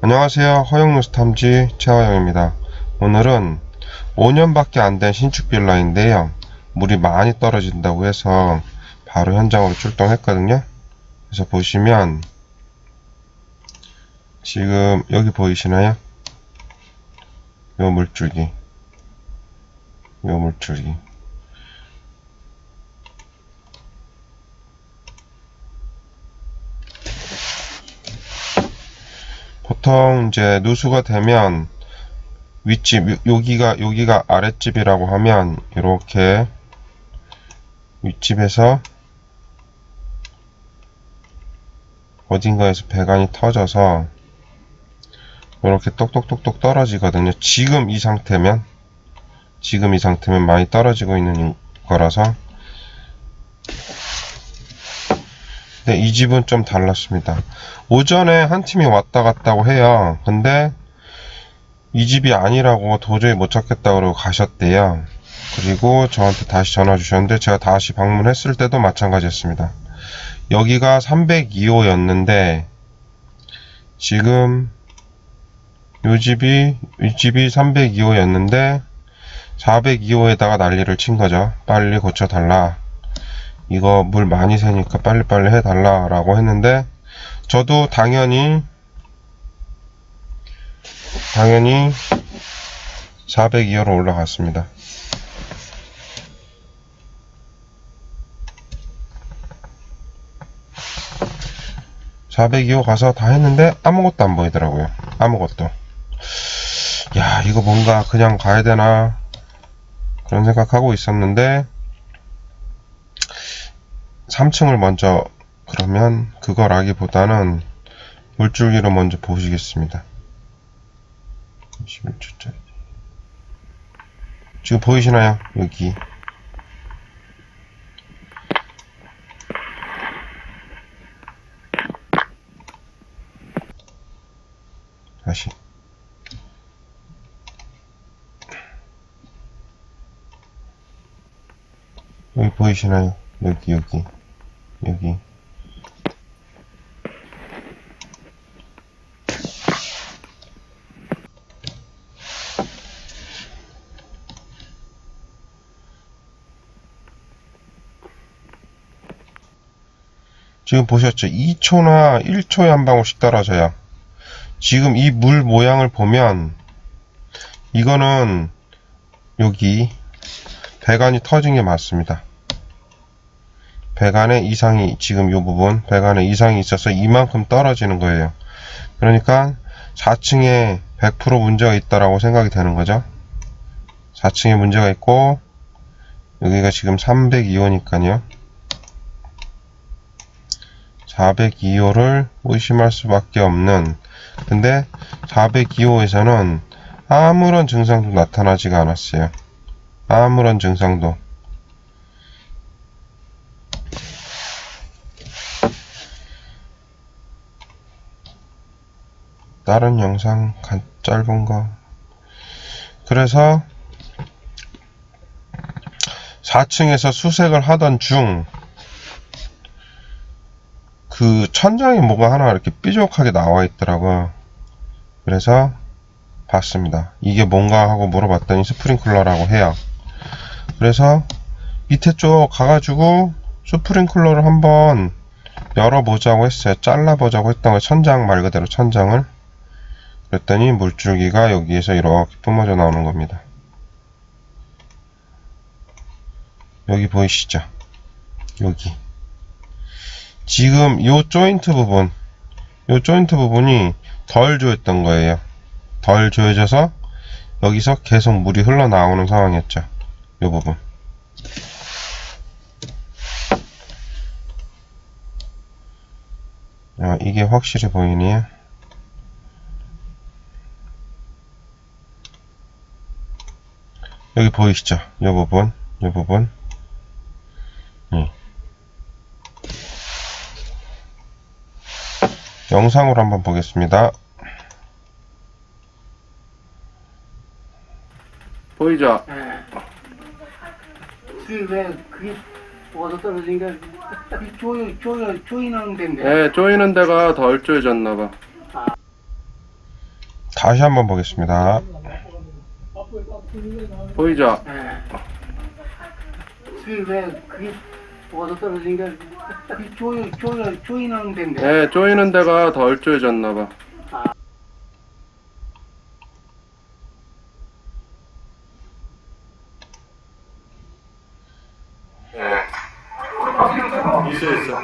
안녕하세요. 허영뉴스 탐지 최화영입니다. 오늘은 5년밖에 안 된 신축 빌라인데요. 물이 많이 떨어진다고 해서 바로 현장으로 출동했거든요. 그래서 보시면 지금 여기 보이시나요? 요 물줄기. 요 물줄기. 보통 이제 누수가 되면 윗집 요- 여기가 여기가 아랫집이라고 하면 이렇게 윗집에서 어딘가에서 배관이 터져서 이렇게 똑똑똑똑 떨어지거든요. 지금 이 상태면 지금 이 상태면 많이 떨어지고 있는 거라서 근데 이 집은 좀 달랐습니다. 오전에 한 팀이 왔다 갔다고 해요. 근데 이 집이 아니라고 도저히 못 찾겠다 그러고 가셨대요. 그리고 저한테 다시 전화 주셨는데 제가 다시 방문했을 때도 마찬가지였습니다. 여기가 302호였는데 지금 요 집이 이 집이 302호였는데 402호에다가 난리를 친 거죠. 빨리 고쳐달라. 이거 물 많이 새니까 빨리빨리 해달라 라고 했는데 저도 당연히 당연히 402호로 올라갔습니다. (402호) 가서 다 했는데 아무것도 안 보이더라고요. 아무것도. 야 이거 뭔가 그냥 가야 되나? 그런 생각하고 있었는데 3층을 먼저 그러면 그거라기보다는 물줄기로 먼저 보시겠습니다. 21초짜리. 지금 보이시나요? 여기. 다시. 여기 보이시나요? 여기, 여기. 여기. 지금 보셨죠? 2초나 1초에 한 방울씩 떨어져요. 지금 이 물 모양을 보면 이거는 여기 배관이 터진 게 맞습니다. 배관에 이상이 지금 이 부분 배관에 이상이 있어서 이만큼 떨어지는 거예요. 그러니까 4층에 100% 문제가 있다라고 생각이 되는 거죠. 4층에 문제가 있고 여기가 지금 302호니까요. 402호를 의심할 수밖에 없는 근데 402호에서는 아무런 증상도 나타나지가 않았어요. 아무런 증상도 다른 영상 간- 짧은 거 그래서 4층에서 수색을 하던 중 그 천장에 뭐가 하나 이렇게 삐죽하게 나와 있더라고요. 그래서 봤습니다. 이게 뭔가 하고 물어봤더니 스프링클러라고 해요. 그래서 밑에 쪽 가가지고 스프링클러를 한번 열어보자고 했어요. 잘라보자고 했던 거예요. 천장 말 그대로 천장을. 그랬더니 물줄기가 여기에서 이렇게 뿜어져 나오는 겁니다. 여기 보이시죠? 여기. 지금 요 조인트 부분, 요 조인트 부분이 덜 조였던 거예요. 덜 조여져서 여기서 계속 물이 흘러나오는 상황이었죠. 요 부분. 아, 이게 확실히 보이네요. 여기 보이시죠? 이 부분, 이 부분. 예. 영상으로 한번 보겠습니다. 보이죠? 그왜 그게 어디서 떨어진 게그 조이 조이 조이는 데인데 예, 조이는 데가 덜 조여졌나 봐. 다시 한번 보겠습니다. 보이죠? 그왜 그게 어디서 떨어진 거야? 그 조이 조이 조이는 데인데. 예, 조이는 데가 덜 조여졌나 봐. 있어, 있어.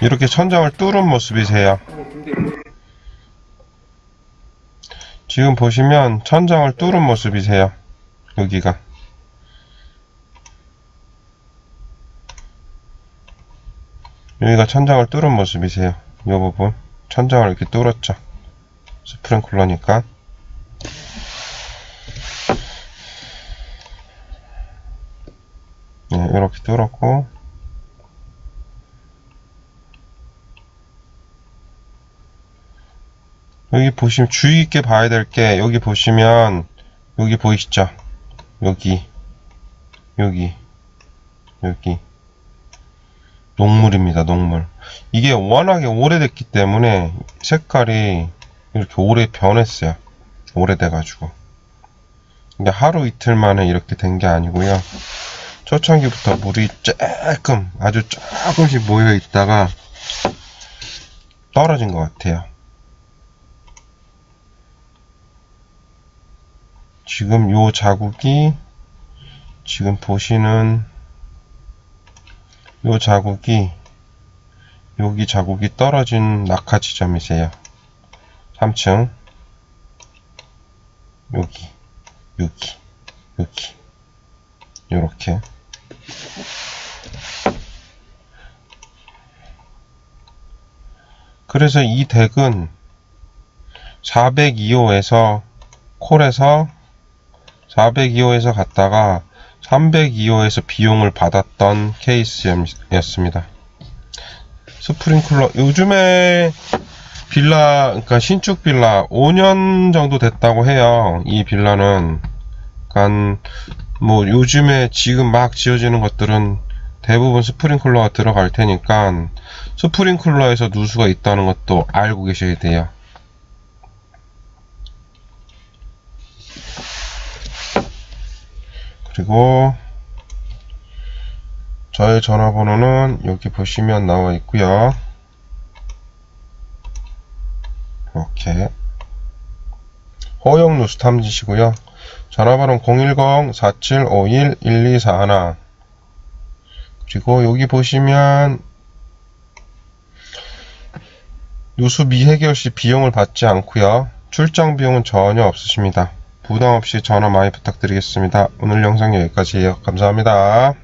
이렇게 천장을 뚫은 모습이세요. 지금 보시면 천장을 뚫은 모습이세요. 여기가. 여기가 천장을 뚫은 모습이세요. 이 부분. 천장을 이렇게 뚫었죠. 스프링클러니까. 네, 이렇게 뚫었고. 여기 보시면 주의 있게 봐야 될 게 여기 보시면 여기 보이시죠? 여기 여기 여기 녹물입니다. 녹물. 이게 워낙에 오래됐기 때문에 색깔이 이렇게 오래 변했어요. 오래돼 가지고. 이게 하루 이틀 만에 이렇게 된 게 아니고요. 초창기부터 물이 조금 아주 조금씩 모여 있다가 떨어진 것 같아요. 지금 요 자국이 지금 보시는 요 자국이 여기 자국이 떨어진 낙하 지점이세요. 3층. 여기 여기 여기. 요렇게. 그래서 이 덱은 402호에서 콜에서 402호에서 갔다가 302호에서 비용을 받았던 케이스였습니다. 스프링클러 요즘에 빌라 그러니까 신축 빌라 5년 정도 됐다고 해요. 이 빌라는 그러니까 뭐 요즘에 지금 막 지어지는 것들은 대부분 스프링클러가 들어갈 테니까 스프링클러에서 누수가 있다는 것도 알고 계셔야 돼요. 그리고 저의 전화번호는 여기 보시면 나와 있고요. 이렇게 허용 누수 탐지시고요. 전화번호 010-4751-1241 그리고 여기 보시면 누수 미해결 시 비용을 받지 않고요. 출장 비용은 전혀 없으십니다. 부담 없이 전화 많이 부탁드리겠습니다. 오늘 영상 여기까지예요. 감사합니다.